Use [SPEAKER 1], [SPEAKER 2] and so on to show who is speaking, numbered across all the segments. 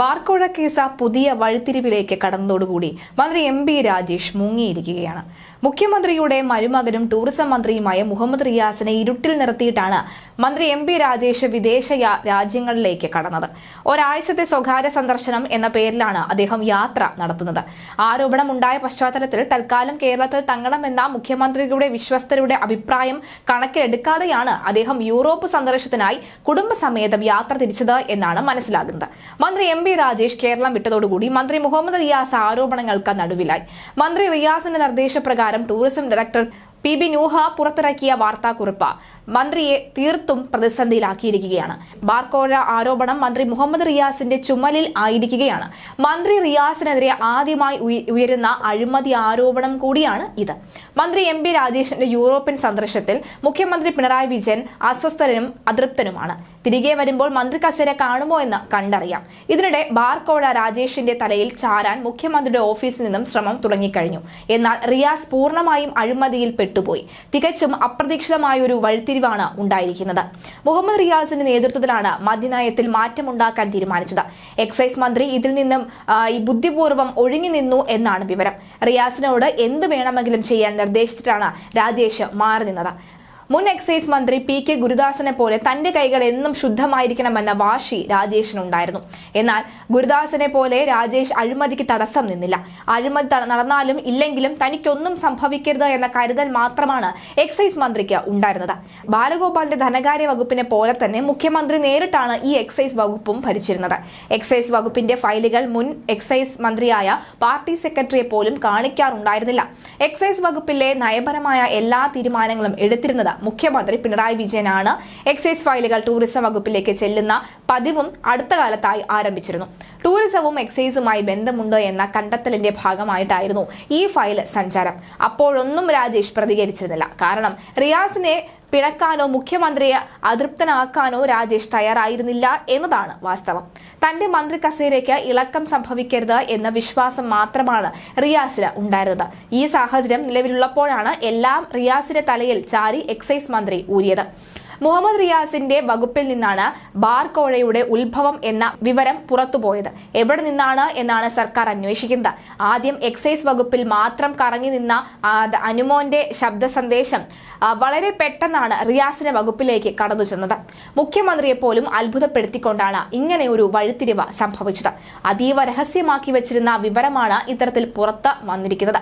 [SPEAKER 1] ബാർക്കോഴ case പുതിയ വഴിത്തിരിവിലേക്ക് കടന്നതോടുകൂടി മന്ത്രി M B Rajesh മുങ്ങിയിരിക്കുകയാണ്. മുഖ്യമന്ത്രിയുടെ മരുമകനും ടൂറിസം മന്ത്രിയുമായ മുഹമ്മദ് റിയാസിനെ ഇരുട്ടിൽ നിർത്തിയിട്ടാണ് മന്ത്രി എം ബി രാജേഷ് വിദേശ രാജ്യങ്ങളിലേക്ക് കടന്നത്. ഒരാഴ്ചത്തെ സ്വകാര്യ സന്ദർശനം എന്ന പേരിലാണ് അദ്ദേഹം യാത്ര നടത്തുന്നത്. ആരോപണം ഉണ്ടായ പശ്ചാത്തലത്തിൽ തൽക്കാലം കേരളത്തിൽ തങ്ങണമെന്ന മുഖ്യമന്ത്രിയുടെ വിശ്വസ്തരുടെ അഭിപ്രായം കണക്കിലെടുക്കാതെയാണ് അദ്ദേഹം യൂറോപ്പ് സന്ദർശനത്തിനായി കുടുംബസമേതം യാത്ര തിരിച്ചത് എന്നാണ് മനസ്സിലാകുന്നത്. മന്ത്രി എം ബി രാജേഷ് കേരളം വിട്ടതോടുകൂടി മന്ത്രി മുഹമ്മദ് റിയാസ് ആരോപണങ്ങൾക്ക് നടുവിലായി. മന്ത്രി റിയാസിന്റെ നിർദ്ദേശപ്രകാരം tourism director P B Nuha പുറത്തിറക്കിയ വാർത്താക്കുറിപ്പ്. മന്ത്രിയെ തീർത്തും പ്രതിസന്ധിയിലാക്കിയിരിക്കുകയാണ്. ബാർക്കോഴ ആരോപണം മന്ത്രി മുഹമ്മദ് റിയാസിന്റെ ചുമലിൽ ആയിരിക്കുകയാണ്. മന്ത്രി റിയാസിനെതിരെ ആദ്യമായി ഉയ- ഉയരുന്ന അഴിമതി ആരോപണം കൂടിയാണ് ഇത്. മന്ത്രി എം ബി രാജേഷിന്റെ യൂറോപ്യൻ സന്ദർശനത്തിൽ മുഖ്യമന്ത്രി പിണറായി വിജയൻ അസ്വസ്ഥനും അതൃപ്തനുമാണ്. തിരികെ വരുമ്പോൾ മന്ത്രി കസേര കാണുമോ എന്ന് കണ്ടറിയാം. ഇതിനിടെ ബാർക്കോഴ രാജേഷിന്റെ തലയിൽ ചാരാൻ മുഖ്യമന്ത്രിയുടെ ഓഫീസിൽ നിന്നും ശ്രമം തുടങ്ങിക്കഴിഞ്ഞു. എന്നാൽ റിയാസ് പൂർണമായും അഴിമതിയിൽ പെട്ടുപോയി തികച്ചും അപ്രതീക്ഷിതമായ ഒരു വഴിത്തിരിവാണ് ഉണ്ടായിരിക്കുന്നത്. മുഹമ്മദ് റിയാസിന്റെ നേതൃത്വത്തിലാണ് മദ്യനയത്തിൽ മാറ്റമുണ്ടാക്കാൻ തീരുമാനിച്ചത്. എക്സൈസ് മന്ത്രി ഇതിൽ നിന്നും ഈ ബുദ്ധിപൂർവം ഒഴിഞ്ഞു നിന്നു എന്നാണ് വിവരം. റിയാസിനോട് എന്ത് വേണമെങ്കിലും ചെയ്യാൻ നിർദ്ദേശിച്ചിട്ടാണ് രാജേഷ് മാറി നിന്നത്. മുൻ എക്സൈസ് മന്ത്രി പി കെ ഗുരുദാസനെ പോലെ തന്റെ കൈകൾ എന്നും ശുദ്ധമായിരിക്കണമെന്ന വാശി രാജേഷിനുണ്ടായിരുന്നു. എന്നാൽ ഗുരുദാസനെ പോലെ രാജേഷ് അഴിമതിക്ക് തടസ്സം നിന്നില്ല. അഴിമതി നടന്നാലും ഇല്ലെങ്കിലും തനിക്കൊന്നും സംഭവിക്കരുത് എന്ന കരുതൽ മാത്രമാണ് എക്സൈസ് മന്ത്രിക്ക് ഉണ്ടായിരുന്നത്. ബാലഗോപാലിന്റെ ധനകാര്യ വകുപ്പിനെ പോലെ തന്നെ മുഖ്യമന്ത്രി നേരിട്ടാണ് ഈ എക്സൈസ് വകുപ്പും ഭരിച്ചിരുന്നത്. എക്സൈസ് വകുപ്പിന്റെ ഫയലുകൾ മുൻ എക്സൈസ് മന്ത്രിയായ പാർട്ടി സെക്രട്ടറിയെ പോലും കാണിക്കാറുണ്ടായിരുന്നില്ല. എക്സൈസ് വകുപ്പിലെ നയപരമായ എല്ലാ തീരുമാനങ്ങളും എടുത്തിരുന്നത് മുഖ്യമന്ത്രി പിണറായി വിജയനാണ്. എക്സൈസ് ഫയലുകൾ ടൂറിസം വകുപ്പിലേക്ക് ചെല്ലുന്ന പതിവും അടുത്ത കാലത്തായി ആരംഭിച്ചിരുന്നു. ടൂറിസവും എക്സൈസുമായി ബന്ധമുണ്ട് എന്ന കണ്ടെത്തലിന്റെ ഭാഗമായിട്ടായിരുന്നു ഈ ഫയൽ സഞ്ചാരം. അപ്പോഴൊന്നും രാജേഷ് പ്രതികരിച്ചിരുന്നില്ല. കാരണം റിയാസിനെ പിണക്കാനോ മുഖ്യമന്ത്രിയെ അതൃപ്തനാക്കാനോ രാജേഷ് തയ്യാറായിരുന്നില്ല എന്നതാണ് വാസ്തവം. തന്റെ മന്ത്രി കസേരയ്ക്ക് ഇളക്കം സംഭവിക്കരുത് എന്ന വിശ്വാസം മാത്രമാണ് റിയാസിന് ഉണ്ടായിരുന്നത്. ഈ സാഹചര്യം നിലവിലുള്ളപ്പോഴാണ് എല്ലാം റിയാസിന്റെ തലയിൽ ചാരി എക്സൈസ് മന്ത്രി ഊരിയത്. മുഹമ്മദ് റിയാസിന്റെ വകുപ്പിൽ നിന്നാണ് ബാർ കോഴയുടെ ഉത്ഭവം എന്ന വിവരം പുറത്തുപോയത്. എവിടെ നിന്നാണ് എന്നാണ് സർക്കാർ അന്വേഷിക്കുന്നത്. ആദ്യം എക്സൈസ് വകുപ്പിൽ മാത്രം കറങ്ങി നിന്ന അനുമോന്റെ ശബ്ദ സന്ദേശം വളരെ പെട്ടെന്നാണ് റിയാസിന്റെ വകുപ്പിലേക്ക് കടന്നു ചെന്നത്. മുഖ്യമന്ത്രിയെ പോലും അത്ഭുതപ്പെടുത്തിക്കൊണ്ടാണ് ഇങ്ങനെ ഒരു വഴിത്തിരിവ് സംഭവിച്ചത്. അതീവ രഹസ്യമാക്കി വെച്ചിരുന്ന വിവരമാണ് ഇത്തരത്തിൽ പുറത്ത് വന്നിരിക്കുന്നത്.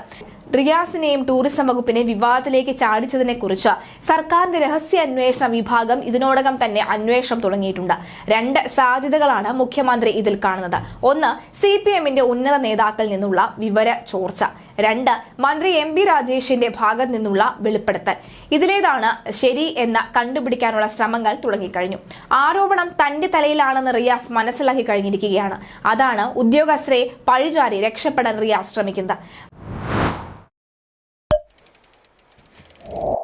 [SPEAKER 1] റിയാസിനെയും ടൂറിസം വകുപ്പിനെ വിവാദത്തിലേക്ക് ചാടിച്ചതിനെ കുറിച്ച് സർക്കാരിന്റെ രഹസ്യ അന്വേഷണ വിഭാഗം ഇതിനോടകം തന്നെ അന്വേഷണം തുടങ്ങിയിട്ടുണ്ട്. രണ്ട് സാധ്യതകളാണ് മുഖ്യമന്ത്രി ഇതിൽ കാണുന്നത്. ഒന്ന് സി പി എമ്മിന്റെ ഉന്നത നേതാക്കളിൽ നിന്നുള്ള വിവര ചോർച്ച. രണ്ട് മന്ത്രി എം ബി രാജേഷിന്റെ ഭാഗത്ത് നിന്നുള്ള വെളിപ്പെടുത്തൽ. ഇതിലേതാണ് ശരി എന്ന് കണ്ടുപിടിക്കാനുള്ള ശ്രമങ്ങൾ തുടങ്ങിക്കഴിഞ്ഞു. ആരോപണം തന്റെ തലയിലാണെന്ന് റിയാസ് മനസ്സിലാക്കി കഴിഞ്ഞിരിക്കുകയാണ്. അതാണ് ഉദ്യോഗസ്ഥരെ പഴിചാരി രക്ഷപ്പെടാൻ റിയാസ് ശ്രമിക്കുന്നത്. you